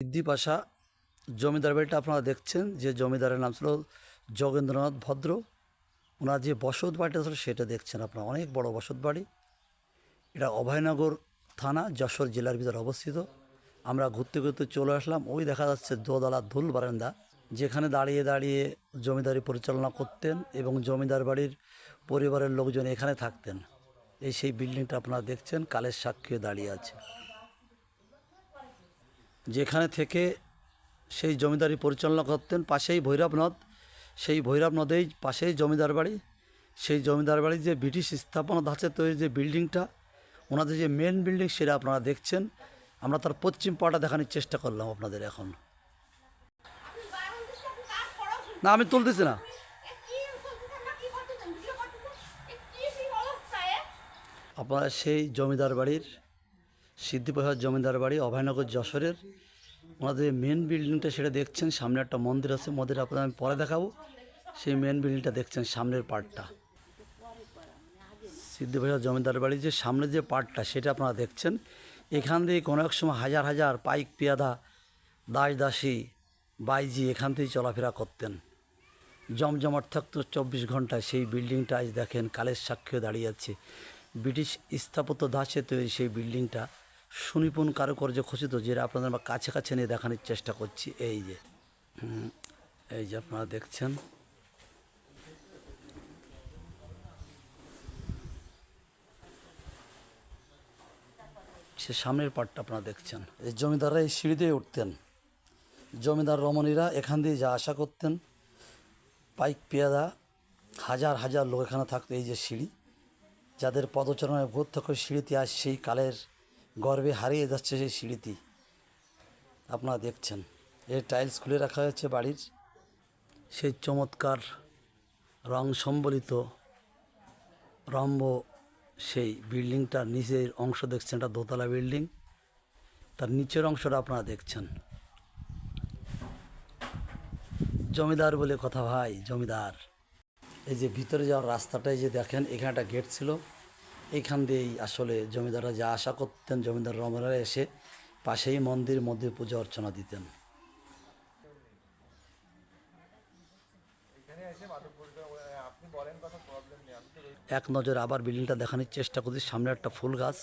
সিদ্ধিপাশা জমিদার বাড়িটা আপনারা দেখছেন, যে জমিদারের নাম ছিল যোগেন্দ্রনাথ ভদ্র। ওনার যে বসত বাড়িটা ছিল সেটা দেখছেন আপনারা। অনেক বড় বসত বাড়ি। এটা অভয়নগর থানা, যশোর জেলার ভিতরে অবস্থিত। আমরা ঘুরতে ঘুরতে চলে আসলাম। ওই দেখা যাচ্ছে দোতলা ধুল বারান্দা, যেখানে দাঁড়িয়ে দাঁড়িয়ে জমিদারি পরিচালনা করতেন এবং জমিদার বাড়ির পরিবারের লোকজন এখানে থাকতেন। এই সেই বিল্ডিংটা আপনারা দেখছেন, কালের সাক্ষী দাঁড়িয়ে আছে। যেখানে থেকে সেই জমিদারি পরিচালনা করতেন, পাশেই ভৈরব নদ। সেই ভৈরব নদেই পাশেই জমিদার বাড়ি। সেই জমিদার বাড়ির যে ব্রিটিশ স্থাপনা ধাঁচে তৈরি যে বিল্ডিংটা, ওনাদের যে মেন বিল্ডিং সেটা আপনারা দেখছেন। আমরা তার পশ্চিম পাটা দেখানোর চেষ্টা করলাম আপনাদের এখন। না, আমি তুলতেছি না। আপনারা সেই জমিদার বাড়ির সিদ্ধিপ্রসাদ জমিদার বাড়ি, অভয়নগর যশোরের। ওনাদের মেন বিল্ডিংটা সেটা দেখছেন, সামনে একটা মন্দির আছে। মন্দির আপনাদের আমি পরে দেখাবো। সেই মেন বিল্ডিংটা দেখছেন, সামনের পার্টটা সিদ্ধিপ্রসাদ জমিদার বাড়ির যে সামনে যে পার্টটা সেটা আপনারা দেখছেন। এখান দিয়ে কোনো এক সময় হাজার হাজার পাইক, পেয়াদা, দাস, দাসী, বাইজি এখান থেকেই চলাফেরা করতেন। জমজমাট থাকতো চব্বিশ ঘন্টায়। সেই বিল্ডিংটা আজ দেখেন, কালের সাক্ষ্য দাঁড়িয়ে আছে। ব্রিটিশ স্থাপত্য দাসে তৈরি সেই বিল্ডিংটা সুনিপুণ কারুকার্য খচিত যেটা আপনাদের আমরা কাছে কাছে নিয়ে দেখানোর চেষ্টা করছি। এই যে এই যে আপনারা দেখছেন। সে সামনের পাটটা আপনারা দেখছেন। এই জমিদাররা এই সিঁড়ি দিয়ে উঠতেন। জমিদার রমণীরা এখান দিয়ে যা আশা করতেন, পাইক পেয়াদা হাজার হাজার লোক এখানে থাকতো এই যে সিঁড়ি। যাদের পদচারণায় ভোর থেকে সিঁড়িতে আজ সেই কালের গর্বে হারিয়ে যাচ্ছে সেই সিঁড়িটি। আপনারা দেখছেন। এই টাইলস খুলে রাখা হয়েছে বাড়ির। সেই চমৎকার রং সম্বলিত রম্ব সেই বিল্ডিংটার নিচের অংশ দেখছেন, এটা দোতলা বিল্ডিং। তার নিচের অংশটা আপনারা দেখছেন। জমিদার বলে কথা ভাই, জমিদার। এই যে ভিতরে যাওয়ার রাস্তাটাই যে দেখেন, এখানে একটা গেট ছিল। এইখান দিয়েই আসলে জমিদাররা যা আশা করতেন জমিদার রমরা এসে পাশেই মন্দির মধ্যে পূজা অর্চনা দিতেন। এক নজর আবার বিল্ডিংটা দেখানোর চেষ্টা করছি, সামনে একটা ফুল গাছ।